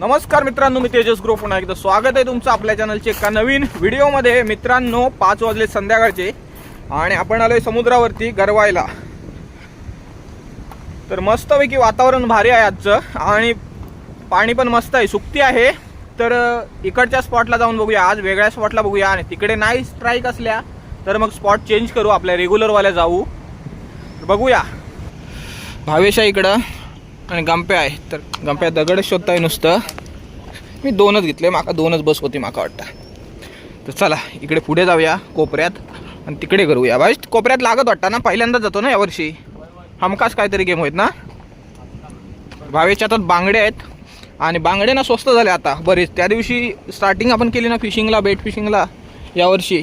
नमस्कार मित्रांनो मी तेजस ग्रो पुन्हा एकदा स्वागत आहे तुमचं आपल्या चॅनलचे एका नवीन व्हिडिओमध्ये. मित्रांनो पाच वाजले संध्याकाळचे आणि आपण आलोय समुद्रावरती गरवायला. तर मस्तपैकी वातावरण भारी आहे आजचं आणि पाणी पण मस्त आहे. सुकती आहे. तर इकडच्या स्पॉटला जाऊन बघूया. आज वेगळ्या स्पॉटला बघूया आणि तिकडे नाही स्ट्राईक असल्या तर मग स्पॉट चेंज करू. आपल्या रेग्युलरवाल्या जाऊ. बघूया. भावेश आहे इकडं. आणि गंप्या आहे. तर गंप्या दगड शोधताय नुसतं. मी दोनच घेतले माका दोनच बस होती माका वाटतं. तर चला इकडे पुढे जाऊया कोपऱ्यात. आणि तिकडे करूया. भाई कोपऱ्यात लागत वाटतं ना? पहिल्यांदा जातो ना यावर्षी हमखास काहीतरी गेम होत ना? भावेच्या हातात बांगडे आहेत. आणि बांगडे ना स्वस्त झाले आता बरेच. त्या दिवशी स्टार्टिंग आपण केली ना फिशिंगला बेट फिशिंगला यावर्षी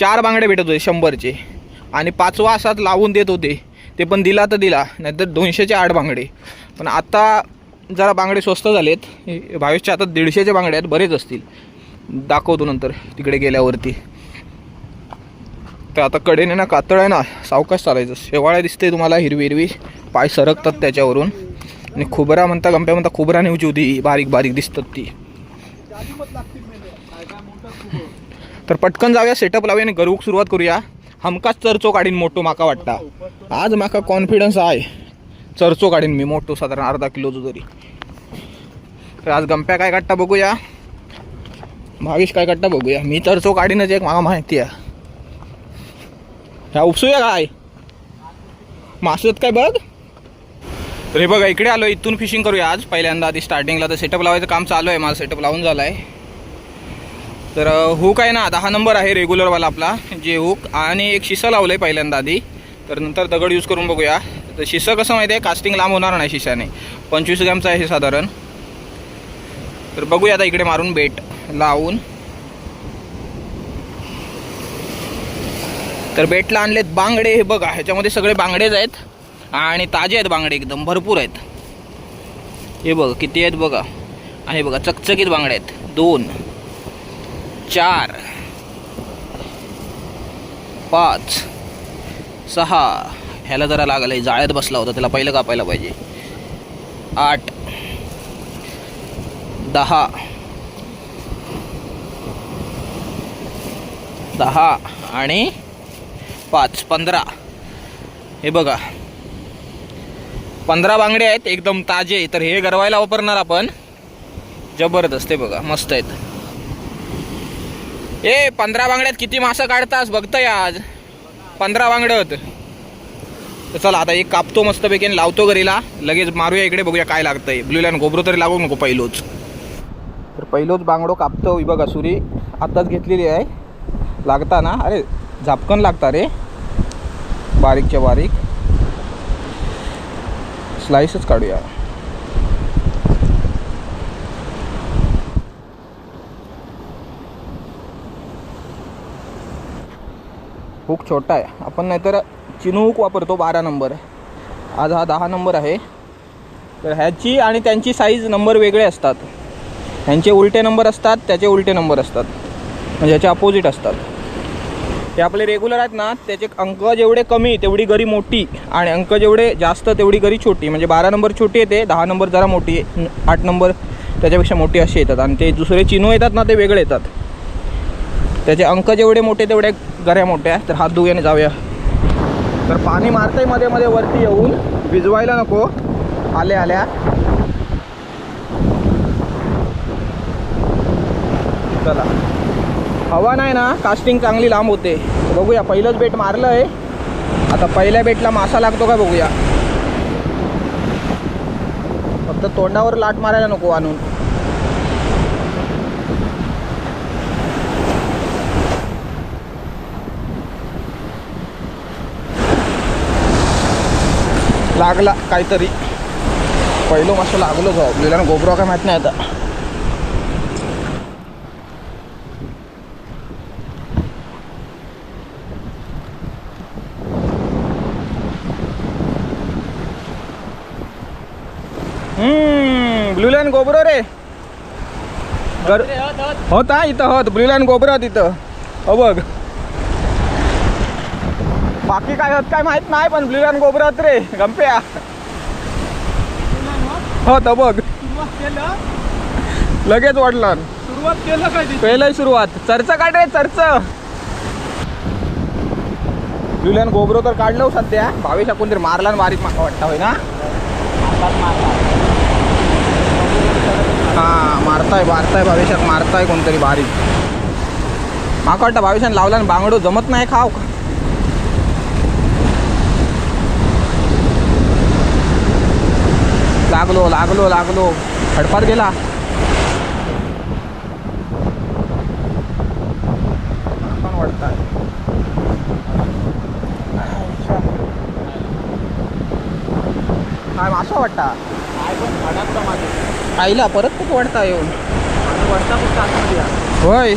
चार बांगडे भेटत होते शंभरचे. आणि पाचवा असाच लावून देत होते. ते पण दिला तर दिला नाहीतर दोनशेचे आठ बांगडे. पण आता जरा बांगडे स्वस्त झालेत. हे भावेशच्या दीडशेचे बांगडे आहेत बरेच असतील. दाखवतो नंतर तिकडे गेल्यावरती. तर आता कडेने ना कातळ आहे ना सावकाश चालायचं. शेवाळ्या दिसते तुम्हाला हिरवी हिरवी. पाय सरकतात त्याच्यावरून. आणि खोबरा म्हणता गंप्या म्हणता खोबरा नेऊची होती बारीक बारीक दिसतात ती. तर पटकन जाऊया सेटअप लावूया आणि गरुक सुरुवात करूया. हमकाच चरचो काढीन मोठो माका वाटता. आज माका कॉन्फिडन्स आहे. चरचो काढीन मी मोठो साधारण अर्धा किलोचं तरी तर आज गंप्या काय काढता बघूया. भावेश काय काढता बघूया. मी चरचो काढीनच एक मला माहिती आहे. ह्या उपसूया काय? मासत काय बघ. तर हे बघा इकडे आलो इथून फिशिंग करूया आज. पहिल्यांदा आधी स्टार्टिंगला तर सेटअप लावायचं काम चालू आहे माझं सेटअप लावून झालं आहे तर हुक आहे ना दहा नंबर आहे रेग्युलरवाला आपला जे हुक आणि एक शिसा लावलं आहे पहिल्यांदा आधी. तर नंतर दगड यूज करून बघूया. तर शिसं कसं माहिती आहे? कास्टिंग लांब होणार नाही शिशाने. पंचवीस ग्रॅमचं आहे हे साधारण. तर बघूया आता इकडे मारून बेट लावून. तर बेटला आणलेत बांगडे हे बघा ह्याच्यामध्ये सगळे बांगडेच आहेत. आणि ताजे आहेत बांगडे एकदम भरपूर आहेत. हे बघ किती आहेत बघा. आणि बघा चकचकीत बांगडे आहेत. दोन चार पाच सहा ह्याला जरा लागलं आहे जाळ्यात बसला होता त्याला पहिलं कापायला पाहिजे. आठ दहा दहा आणि पाच पंधरा. हे बघा. पंधरा बांगडे आहेत एकदम ताजे तर हे गरवायला वापरणार आपण. जबरदस्त आहे बघा मस्त आहेत. ए पंधरा बांगड्यात किती मासं काढतास बघतोय आज. पंधरा बांगडं तर चला आता एक कापतो मस्तपैकी आणि लावतो घरीला. लगेच मारूया इकडे बघूया काय लागतंय. ब्ल्यूलॅन गोबरो तरी लागू नको पहिलोच. तर पहिलोच बांगडो कापतो. ही बघा सुरी आत्ताच घेतलेली आहे. लागता ना अरे झापकन लागता रे. बारीकच्या बारीक. स्लाइसच काढूया. हुक छोटा आहे. आपण नाहीतर चिनू हुक वापरतो बारा नंबर. आज हा दहा नंबर आहे. तर ह्याची आणि त्यांची साईज नंबर वेगळे असतात. ह्यांचे उलटे नंबर असतात त्याचे उलटे नंबर असतात. म्हणजे ह्याचे अपोजिट असतात. ते आपले रेग्युलर आहेत ना त्याचे अंक जेवढे कमी तेवढी गरी मोठी आणि अंक जेवढे जास्त तेवढी गरी छोटी. म्हणजे बारा नंबर छोटी येते दहा नंबर जरा मोठी आठ नंबर त्याच्यापेक्षा मोठी अशी येतात. आणि ते दुसरे चिनू येतात ना ते वेगळे येतात. त्याचे अंक जेवढे मोठे तेवढे गऱ्या मोठ्या तर हात धुव्याने जाऊया. तर पाणी मारतंयमध्ये मध्ये वरती येऊन भिजवायला नको. आल्या आल्या. चला. हवा नाही ना. कास्टिंग चांगली लांब होते. बघूया. पहिलंच बेट मारलं आहे आता पहिल्या बेटला मासा लागतो का बघूया. फक्त तोंडावर लाट मारायला नको आणून. लागला काहीतरी. पहिलं मासं लागलो जाऊ आपल्याला गोबरा काय माहीत नाही आता. हम्म ब्लू लाईन गोबरो रे. होता इथं होत ब्लू लाईन इथं तिथं. हो बघ. बाकी काय होत काय माहीत नाही पण ब्लू लाईन गोबरो होत रे गंप्या. हो तर बघ. लगेच वाढला. सुरुवात केलं काय ते पहिलं सुरुवात. चर्च काढ रे चर्च. जुलियन गोबरो तर काढलं हो सध्या. भावेश कोणतरी मारला आणि बारीक माका वाटतं होय ना? हा मारताय मारताय भावेशाक मारताय कोणतरी बारीक माका वाटतं भावेशान लावला आणि बांगडो जमत नाही खाव का लागलो लागलो लागलो. हडपात गेला. पण वाटताय काय मासा वाटता. काय पण झाडात माझं आईला परत खूप वाटता येऊन? वरचा फक्त आतमध्ये या. होय.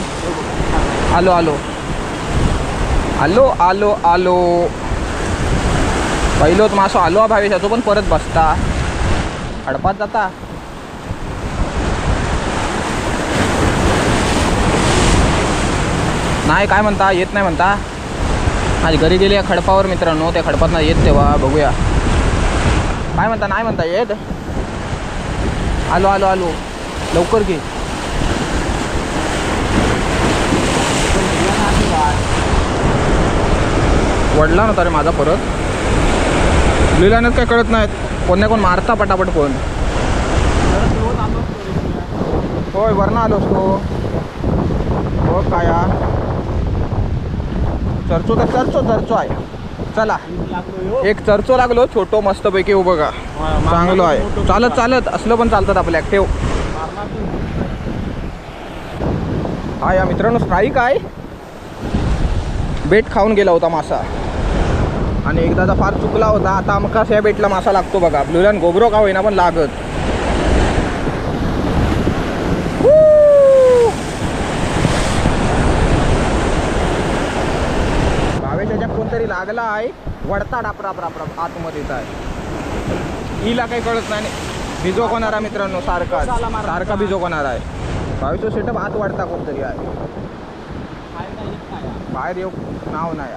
आलो आलो. आलो आलो आलो. पहिलोच मासो आलो हा भावेशाचो पण परत बसता. हडपात जाता. नाही काय म्हणता? येत नाही म्हणता. आज घरी गेली या खडपावर मित्रांनो. त्या खडपात येत तेव्हा बघूया. काय म्हणता? नाही म्हणता येत? आलो आलो आलो. लवकर घे. वडला नव्हता रे माझा परत. लिहिल्यानंच काय कळत नाहीत. कोण ना कोण मारता पटापट कोण. होय स्लोत आलो असतो. होय वरनं आलोस तो हो काय चर्चो तर चर्चो चर्चो आहे. चला. एक चर्चो लागलो छोटो मस्तपैकी उभं का. मारणार चांगलो आहे. चालत चालत. असलं पण चालतात आपल्या ठेव हा या मित्रांनो स्ट्राईक आहे. बेट खाऊन गेला होता मासा. आणि एकदाचा फार चुकला होता. आता आमकाच ह्या बेटला मासा लागतो बघा. ब्लुलॅन गोबरो का होईना पण लागत. Woo! कोणतरी लागला आहे वडता डापरा डापरा आतमध्ये आहे हिला काही कळत नाही. भिजो कोणारा मित्रांनो सारखा. सारखा भिजो कोणारा आहे. भावेशचा सेटअप आत वाढता कोणतरी आहे. बाहेर येऊ नाव नाही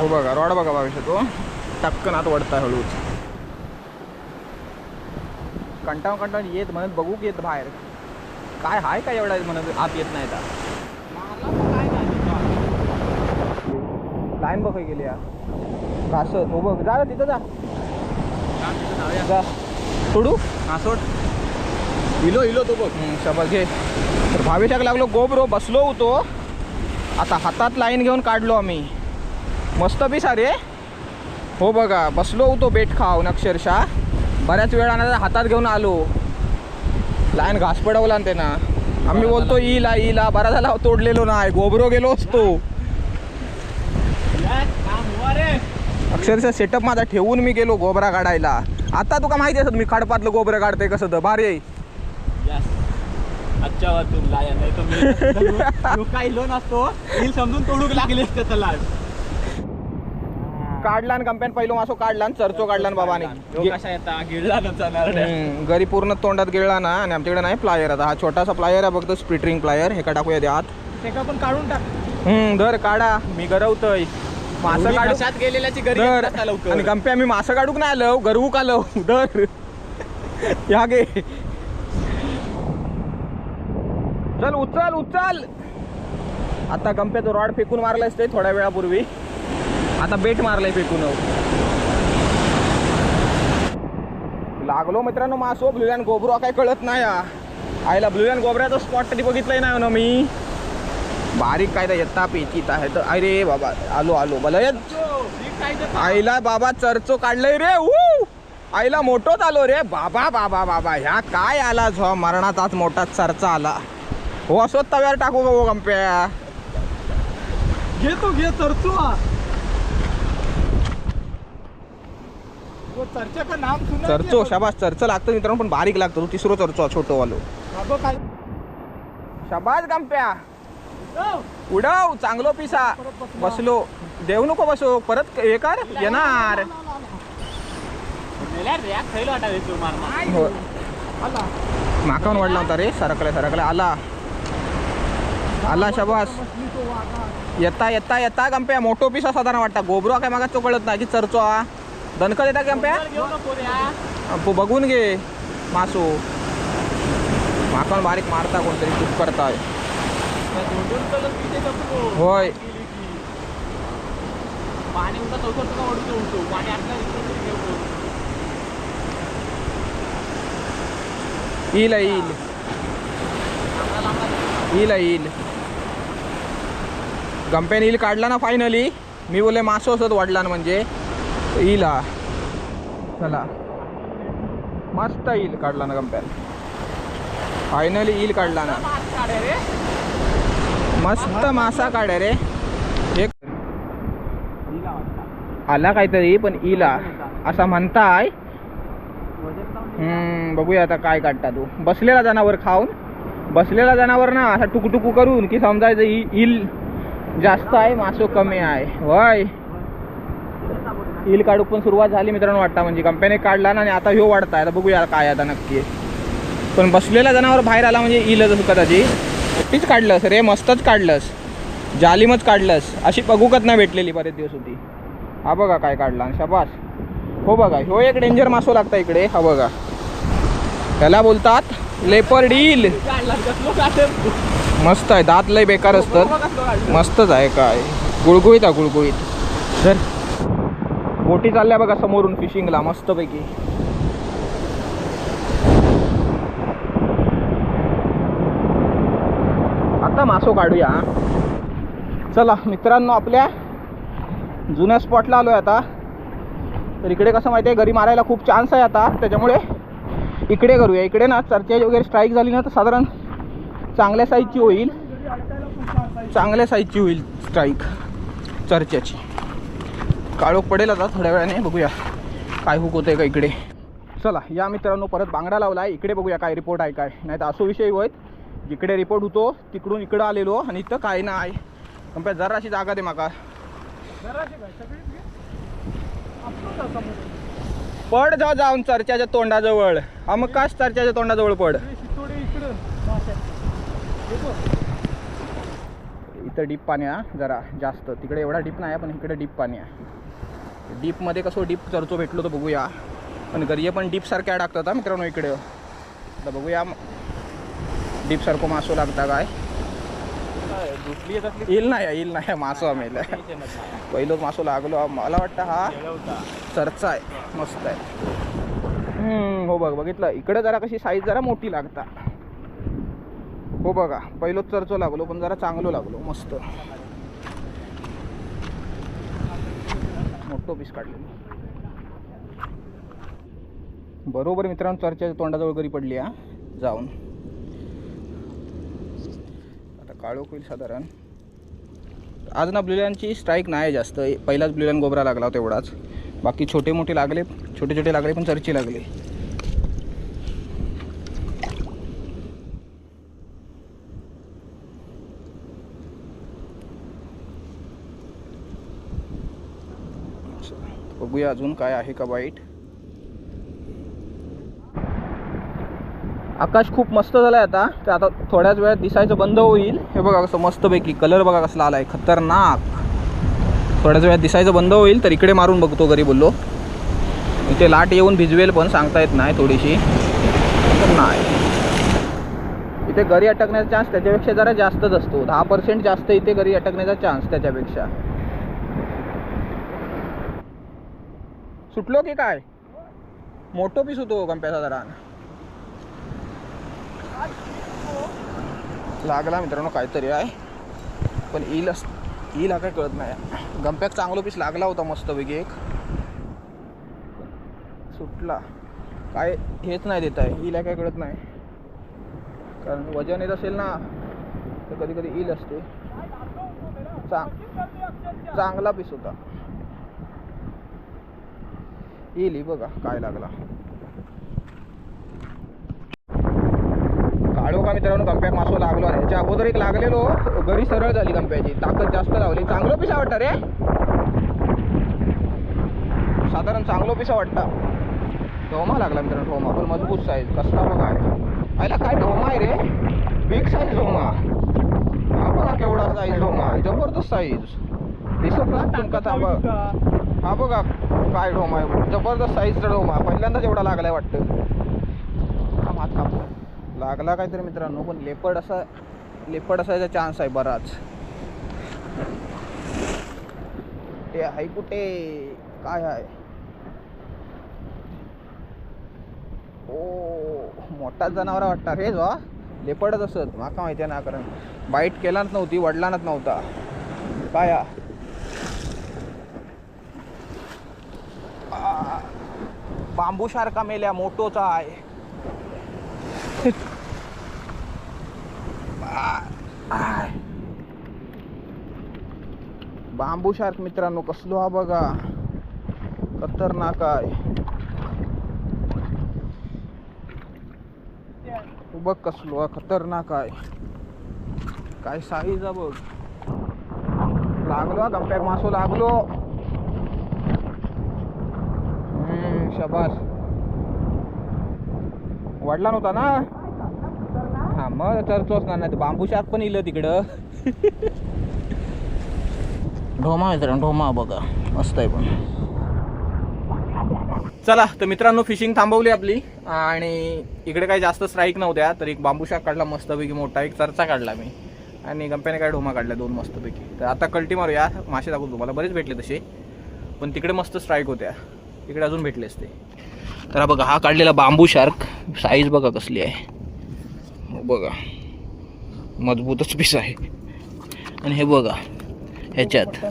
हो बघा रॉड बघा भविष्य तो. टक्कन आत वडता हळूच. कंटाळून कंटाळून येत म्हणत बघू की येत बाहेर. काय हाय काय एवढा म्हणत आत येत नाही. लाईन बघ गेली या घासत हो बघ जा तिथं जा. सोडू? हा, सोड. इलो इलो तो बघ. शबास घे. तर भावेशाक लागलो गोबरो बसलो होतो. आता हातात लाईन घेऊन काढलो आम्ही. मस्त पीस अरे हो बघा बसलो होतो बेट खाऊन अक्षरशः. बऱ्याच वेळानं हातात घेऊन आलो. लाईन घास पडवला ना ते ना आम्ही बोलतो इला इला बरा झाला तोडलेलो नाही गोबरो गेलो असतो. अक्षरशः सेटअप माझा ठेवून मी गेलो गोबरा काढायला. आता तुका माहिती असत मी खडपातलं गोबरं काढते कसं तर. भारी आहे. अच्छा तू काही लोन असतो समजून तोडूक लागले असते त्याला काढला कंपॅन पहिलो मासो काढला चर्चो काढला आणि बाबाने. येता गिळला घरी पूर्ण तोंडात गिळला ना आणि आमच्याकडे नाही प्लायर आता. हा छोटासा प्लायर आहे बघतो स्प्लिटरिंग प्लायर हे का टाकूया द्या आत ते का पण काढून टाक. हम्म धर काढा. मी गरवतोय. मासं एवढी काढू घशात गेलेल्याची घरी धर. आणि गंप्या मी मासं काढूक नाही आलो गरवूक आलो. धर. या गे. चल उचल उचल. आता गंप्याचं रॉड फेकून मारलाय ते थोड्या वेळापूर्वी. आता बेट मारलाय फेकून लागलो मित्रांनो मासो ब्लुलॅन गोबरो काय कळत नाही हा. आईला अँड गोबऱ्याचा स्पॉट कधी बघितलंय नाही ना मी. बारीक काय तर येता पेचीत आहे तर. अरे बाबा आलो आलो. भलं. आईला बाबा चरचो काढलंय रे. ऊ! आईला मोठोच आलो रे. बाबा बाबा बाबा ह्या काय आला झो? मरणाचाच मोठा चरचा आला. हो असो तव्यावर टाकू का हो गंप्या? घेतो घे चरचो हा. वो चर्चा का नाम सुना चर्चो शाबास चर्च लागतं मित्रांनो पण बारीक लागतो. तो तिसरो चर्चो छोटो वालो बाबा काय? शाबास गंप्या. उडव. चांगलो पिसा. बसलो. देऊ नको बसो. परत हे कर. येणार. तू मारणं. हो. माकावून वाढला होता रे सरकला सरकला. आला. आला शाबास. तो. येता येता येता गंप्या. मोठो पिसा साधारण वाटता. गोबरो काय मागा कळत नाही की चर्चो हा. रे, हा. अप्पू बघून घे मासू. माकण बारीक मारता कोणतरी चूक करताय. होय. येईल येईल. येईल येईल. गंपेन येईल काढला ना फायनली मी बोले मासो असत वाढला ना म्हणजे. येईल हा. चला. मस्त येईल काढला ना कंपेअर फायनली येईल काढला ना. रे मस्त मासा काढ रे. एक. आला काहीतरी पण इला असा म्हणताय. बघूया आता काय काढता तू. बसलेला जनावर खाऊन. बसलेला जनावर ना असा टुकटुकू करून की समजायचं इल जास्त आहे मासो कमी आहे. वय ईल काढूक पण सुरुवात झाली मित्रांनो वाटतं म्हणजे कंपनी काढला ना आणि आता ह्यो वाढताय. आता बघूया काय आता नक्की. पण बसलेला जनावर बाहेर आला म्हणजे इलच कदाचित. एकटीच काढलंस रे मस्तच काढलंस. जालिमच काढलंस. अशी बघूकच नाही भेटलेली बरेच दिवस होती. हा बघा काय काढला आणि हो बघा ह्यो एक डेंजर मासो लागता इकडे. हा बघा. त्याला बोलतात लेपर डील मस्त आहे दात लय बेकार असतात. मस्तच आहे काय. गुळगुळीत आहे गुळगुळीत. तर बोटी चालल्या बघा समोरून फिशिंगला मस्तपैकी. आता मासो काढूया. चला मित्रांनो आपल्या जुन्या स्पॉटला आलोय आता. तर इकडे कसं माहिती आहे घरी मारायला खूप चान्स आहे आता. त्याच्यामुळे इकडे करूया. इकडे ना चर्चेज वगैरे स्ट्राईक झाली ना तर साधारण चांगल्या साईजची होईल. चांगल्या साईजची होईल स्ट्राईक चर्चेची. काळोख पडेल आता थोड्या वेळाने बघूया काय हुक होतंय का इकडे. चला या मित्रांनो परत बांगडा लावला आहे इकडे बघूया काय रिपोर्ट आहे काय. नाही तर असो विषय होत जिकडे रिपोर्ट होतो तिकडून इकडं आलेलो आणि इथं काय नाही. कंप्या जराशी जागा दे माका. पड जा जाऊन चर्चाच्या तोंडाजवळ. हा मग काच चर्चाच्या तोंडाजवळ पड? इथं डीप पाणी आहे जरा जास्त. तिकडे एवढा डीप नाही आहे, पण इकडे डीप पाणी आहे. डीपमध्ये कसं डीप चर्चो भेटलो तर बघूया. पण गर्ये पण डीप सारखे अडकतात हा मित्रांनो इकडे. आता बघूया डीप सारखं मासो लागता काय. येईल नाही येईल नाही मासो आम्हाला पहिलोच मासो लागलो. मला वाटतं हा चर्चा आहे. मस्त आहे. हम्म, हो बघ बघितलं. इकडे जरा कशी साईज जरा मोठी लागता. हो बघा पहिलोच चर्चो लागलो पण जरा चांगलो लागलो. मस्त. मोठो पीस काढलेलो बरोबर मित्रांनो चर्चेच्या तोंडाजवळ घरी पडली हा. जाऊन. आता काळोख होईल साधारण. आज ना ब्ल्युलॅनची स्ट्राईक नाही जास्त. पहिलाच ब्ल्युलॅन गोबरा लागला होता एवढाच. बाकी छोटे मोठे लागले छोटे छोटे लागले पण चर्ची लागले बघूया अजून काय आहे का वाईट. आकाश खूप मस्त झालाय आता. ते आता थोड्याच वेळात दिसायचं बंद होईल. हे बघा कसं मस्तपैकी कलर बघा कसला आलाय. खतरनाक. थोड्याच वेळात दिसायचं बंद होईल तर इकडे मारून बघतो घरी बोललो इथे लाट येऊन भिजवेल पण सांगता येत नाही थोडीशी. नाही. इथे घरी अटकण्याचा चान्स त्याच्यापेक्षा जरा जास्तच असतो. दहा पर्सेंट जास्त इथे घरी अटकण्याचा चान्स त्याच्यापेक्षा. सुटलो की काय? मोठो पीस होतो गंप्याचा जरा. लागला मित्रांनो काहीतरी आहे. पण येईल येईल हा काय कळत नाही. गंप्याक चांगला पीस लागला होता मस्तपैकी एक. सुटला. काय हेच नाही देत आहे. येईल काय कळत नाही. कारण वजन येत असेल ना तर कधी कधी ईल असते. चांग चांगला पीस होता. येईल ही बघा काय लागला. काढू का मित्रांनो गंप्याक मासो लागलो नाही याच्या अगोदर एक लागलेलो घरी सरळ झाली गंप्याची. ताकद जास्त लावली. चांगलं पिसा वाटतं रे. साधारण चांगलं पिसा वाटतं. ढोमा लागला मित्रांनो ढोमा पण मजबूत साईज कसला बघा आहे आयला काय ढोमा आहे रे? बिग साईज ढोमा हा बघा केवढा साईज ढोमा जबरदस्त साईज दिसत तुमका थांबा. हा बघा काय ढोमा आहे. जबरदस्त साईजचा ढोमा. पहिल्यांदाच एवढा लागलाय वाटतं. हा हात कापू. लागला काहीतरी मित्रांनो पण लेपड असा लेपड असायचा चान्स आहे बराच. ते आहे कुठे? काय आहे ओ मोठाच जनावर वाटणार हे जो लेपडच असत. माका माहिती आहे ना कारण बाईट केलाच नव्हती वडलानच नव्हता. काय हा? आ, बांबूसारखा मेल्या मोठोचा आहे. बांबू शार्क मित्रांनो कसलो हा बघा. खतरनाक आहे. बघ कसलो हा खतरनाक आहे. काय साईज आहे बघ. लागलो हा मासो लागलो हम्म, शबाश वाढला नव्हता ना? हा मग चर्चोच ना नाही बांबू शार्क पण इलं तिकडं. ढोमा मित्रांनो ढोमा बघा मस्त आहे पण. चला तर मित्रांनो फिशिंग थांबवली आपली. आणि इकडे काही जास्त स्ट्राईक नव्हत्या तर एक बांबू शाक काढला मस्तपैकी मोठा एक चरचा काढला मी. आणि कंपनीने काय ढोमा काढल्या दोन मस्तपैकी. तर आता कल्टी मारूया. मासे दाखवतो तुम्हाला बरेच भेटले तसे. पण तिकडे मस्त स्ट्राईक होत्या. इकडे अजून भेटले असते तर हा बघा हा काढलेला बांबू शार्क साईज बघा कसली आहे. हो बघा मजबूतच पीस आहे. आणि हे बघा ह्याच्यात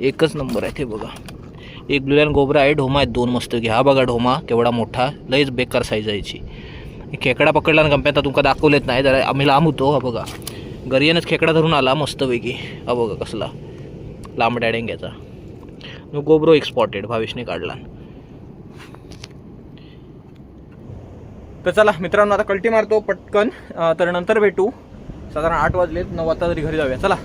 एकच नंबर आहे ते बघा. एक ब्लुलॅन गोबरा आहे ढोमा आहेत दोन मस्त की हा बघा ढोमा केवढा मोठा लईच बेकार साईज आहे याची. खेकडा पकडला आणि गंप्यात तुमका दाखवलेत नाही जरा आम्ही लांब होतो हा बघा. गरियानच खेकडा धरून आला मस्तपैकी. हा बघा कसला लांब डेंग्याचा गोब्रो एक्सपॉटेड भावेशने काढला. तर चला मित्रांनो आता कल्टी मारतो पटकन. तर नंतर भेटू. साधारण आठ वाजलेत नऊ वाजता तरी घरी जाऊया. चला.